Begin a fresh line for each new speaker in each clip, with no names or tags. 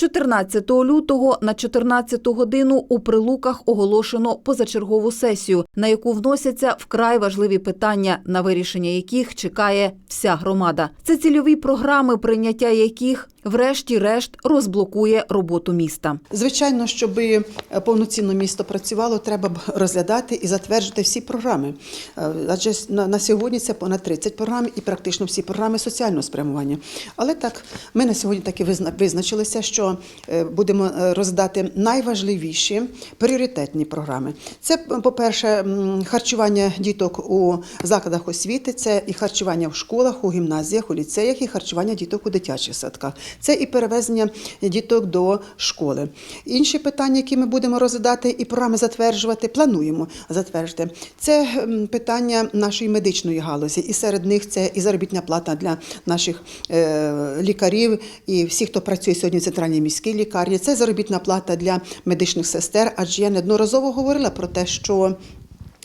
14 лютого на 14 годину у Прилуках оголошено позачергову сесію, на яку вносяться вкрай важливі питання, на вирішення яких чекає вся громада. Це цільові програми, прийняття яких, врешті-решт, розблокує роботу міста.
Звичайно, щоб повноцінно місто працювало, треба розглядати і затверджувати всі програми. Е, Адже на, сьогодні це понад 30 програм і практично всі програми соціального спрямування. Але так, ми на сьогодні таки визна- визначилися, що е, будемо е, роздати найважливіші пріоритетні програми. Це, по-перше, харчування діток у закладах освіти, це і харчування в школах, у гімназіях, у ліцеях, і харчування діток у дитячих садках. Це і перевезення діток до школи. Інші питання, які ми будемо розглядати і програми затверджувати, плануємо затвердити. Це питання нашої медичної галузі, і серед них це і заробітна плата для наших е, лікарів і всіх, хто працює сьогодні в центральній міській лікарні. Це заробітна плата для медичних сестер, адже я неодноразово говорила про те, що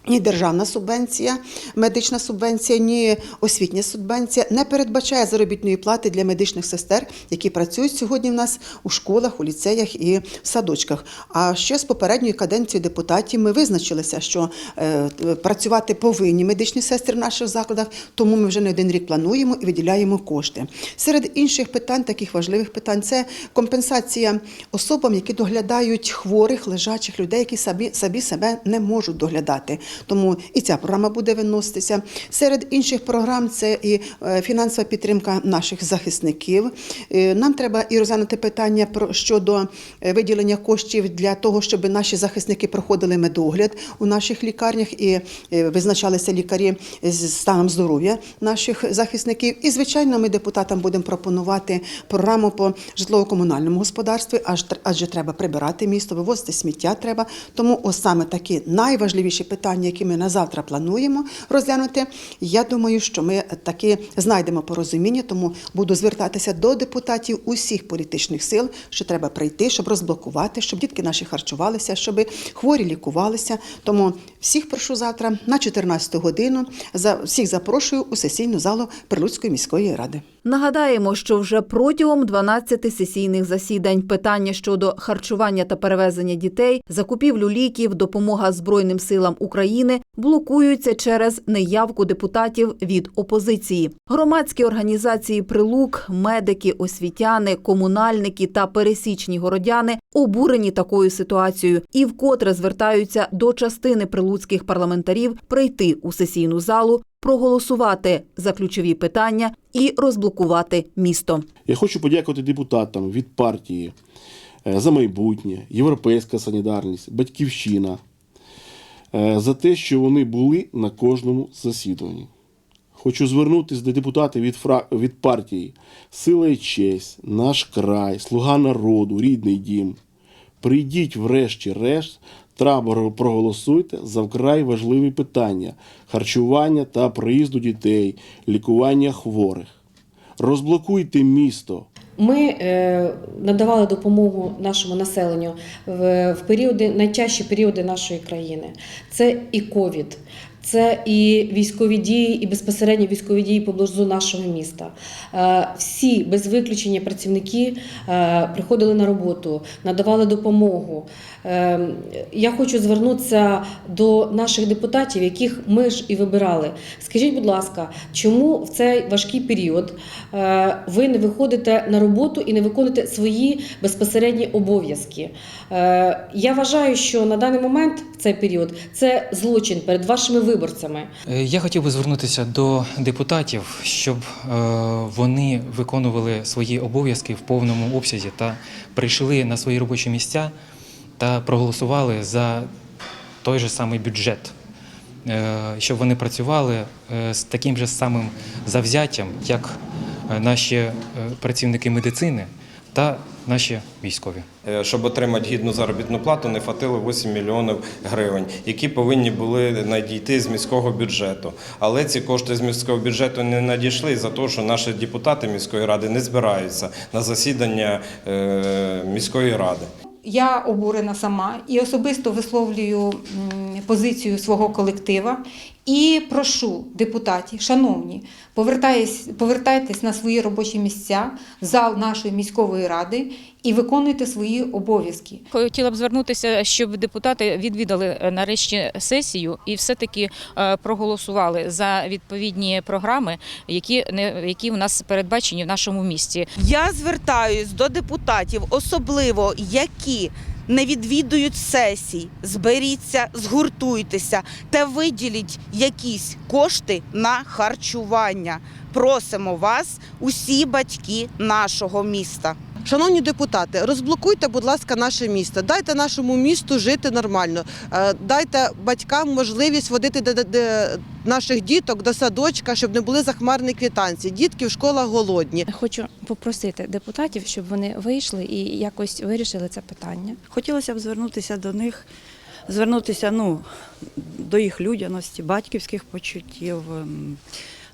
ні державна субвенція, медична субвенція, ні освітня субвенція не передбачає заробітної плати для медичних сестер, які працюють сьогодні в нас у школах, у ліцеях і в садочках. А ще з попередньої каденції депутатів ми визначилися, що е, працювати повинні медичні сестри в наших закладах, тому ми вже не один рік плануємо і виділяємо кошти. Серед інших питань, таких важливих питань, це компенсація особам, які доглядають хворих, лежачих людей, які самі, самі себе не можуть доглядати. Тому і ця програма буде виноситися. Серед інших програм це і е, фінансова підтримка наших захисників. Е, Нам треба і розглянути питання про щодо е, виділення коштів для того, щоб наші захисники проходили медогляд у наших лікарнях і визначалися лікарі з станом здоров'я наших захисників. І звичайно, ми депутатам будемо пропонувати програму по житлово-комунальному господарстві, адже треба прибирати місто, вивозити сміття треба. Тому ось саме такі найважливіші питання, які ми на завтра плануємо розглянути. Я думаю, що ми таки знайдемо порозуміння, тому буду звертатися до депутатів усіх політичних сил, що треба прийти, щоб розблокувати, щоб дітки наші харчувалися, щоб хворі лікувалися. Тому всіх прошу завтра на 14 годину. За всіх запрошую у сесійну залу Прилуцької міської ради.
Нагадаємо, що вже протягом 12 сесійних засідань питання щодо харчування та перевезення дітей, закупівлю ліків, допомога Збройним силам України блокуються через неявку депутатів від опозиції. Громадські організації Прилук, медики, освітяни, комунальники та пересічні городяни обурені такою ситуацією і вкотре звертаються до частини прилуцьких парламентарів прийти у сесійну залу проголосувати за ключові питання і розблокувати місто.
Я хочу подякувати депутатам від партії е, за майбутнє, Європейська солідарність, Батьківщина за те, що вони були на кожному засіданні. Хочу звернутися до депутатів від, фра... від партії Сила і честь, наш край, слуга народу, рідний дім. Прийдіть врешті-решт та проголосуйте за вкрай важливі питання харчування та приїзду дітей, лікування хворих. Розблокуйте місто.
Ми е, надавали допомогу нашому населенню в, періоди, найтяжчі періоди нашої країни. Це і ковід, це і військові дії, і безпосередньо військові дії поблизу нашого міста. Е, всі без виключення працівники е, приходили на роботу, надавали допомогу. Е, я хочу звернутися до наших депутатів, яких ми ж і вибирали. Скажіть, будь ласка, чому в цей важкий період ви не виходите на роботу і не виконуєте свої безпосередні обов'язки? Я вважаю, що на даний момент в цей період це злочин перед вашими виборцями.
Е, Я хотів би звернутися до депутатів, щоб е, вони виконували свої обов'язки в повному обсязі та прийшли на свої робочі місця та проголосували за той же самий бюджет, Е, щоб вони працювали з таким же самим завзяттям, як наші працівники медицини та наші військові.
Е, Щоб отримати гідну заробітну плату, не хватило 8 мільйонів гривень, які повинні були надійти з міського бюджету. Але ці кошти з міського бюджету не надійшли за те, що наші депутати міської ради не збираються на засідання е, міської ради.
Я обурена сама і особисто висловлюю позицію свого колектива І прошу депутатів, шановні, повертайтесь, повертайтесь на свої робочі місця, в зал нашої міської ради і виконуйте свої обов'язки.
Хотіла б звернутися, щоб депутати відвідали е, нарешті сесію і все-таки е, проголосували за відповідні програми, які не які у нас передбачені в нашому місті.
Я звертаюсь до депутатів, особливо які не відвідують сесій. Зберіться, згуртуйтеся та виділіть якісь кошти на харчування. Просимо вас, усі батьки нашого міста.
Шановні депутати, розблокуйте, будь ласка, наше місто. Дайте нашому місту жити нормально. Е, Дайте батькам можливість водити наших діток до садочка, щоб не були захмарні квітанції. Дітки в школах голодні.
Хочу попросити депутатів, щоб вони вийшли і якось вирішили це питання.
Хотілося б звернутися до них, звернутися ну, до їх людяності, батьківських почуттів, ем,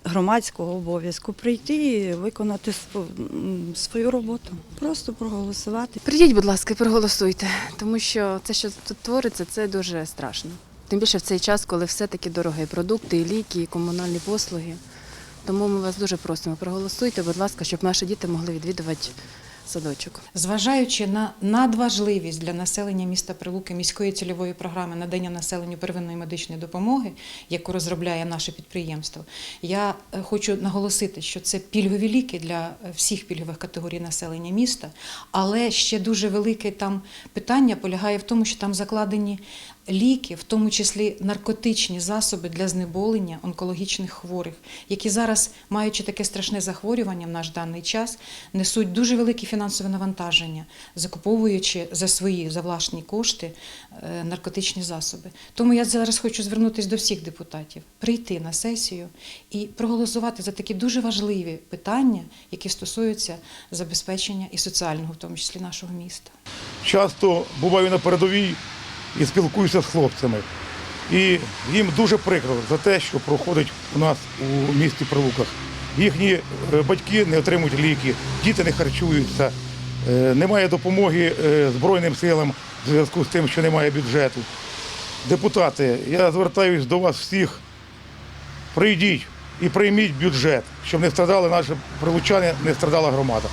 громадського обов'язку, прийти і виконати свою роботу, просто проголосувати.
Прийдіть, будь ласка, проголосуйте, тому що це, що тут твориться, це дуже страшно. Тим більше в цей час, коли все таки дороги продукти, і ліки, і комунальні послуги. Тому ми вас дуже просимо, проголосуйте, будь ласка, щоб наші діти могли відвідувати садочок.
Зважаючи на надважливість для населення міста Прилуки міської цільової програми надання населенню первинної медичної допомоги, яку розробляє наше підприємство, я е, хочу наголосити, що це пільгові ліки для е, всіх пільгових категорій населення міста, але ще дуже велике там питання полягає в тому, що там закладені ліки, в тому числі наркотичні засоби для знеболення онкологічних хворих, які зараз, маючи таке страшне захворювання в наш даний час, несуть дуже велике фінансове навантаження, закуповуючи за свої за власні кошти е, наркотичні засоби. Тому я зараз хочу звернутися до всіх депутатів, прийти на сесію і проголосувати за такі дуже важливі питання, які стосуються забезпечення і соціального, в тому числі нашого міста.
часто буваю на передовій і спілкуюся з хлопцями. І їм дуже прикро за те, що проходить у нас у місті Прилуках. Їхні е, батьки не отримують ліки, діти не харчуються, е, немає допомоги е, Збройним силам в зв'язку з тим, що немає бюджету. Депутати, я звертаюся до вас всіх, прийдіть і прийміть бюджет, щоб не страдали наші прилучани, не страдала громада.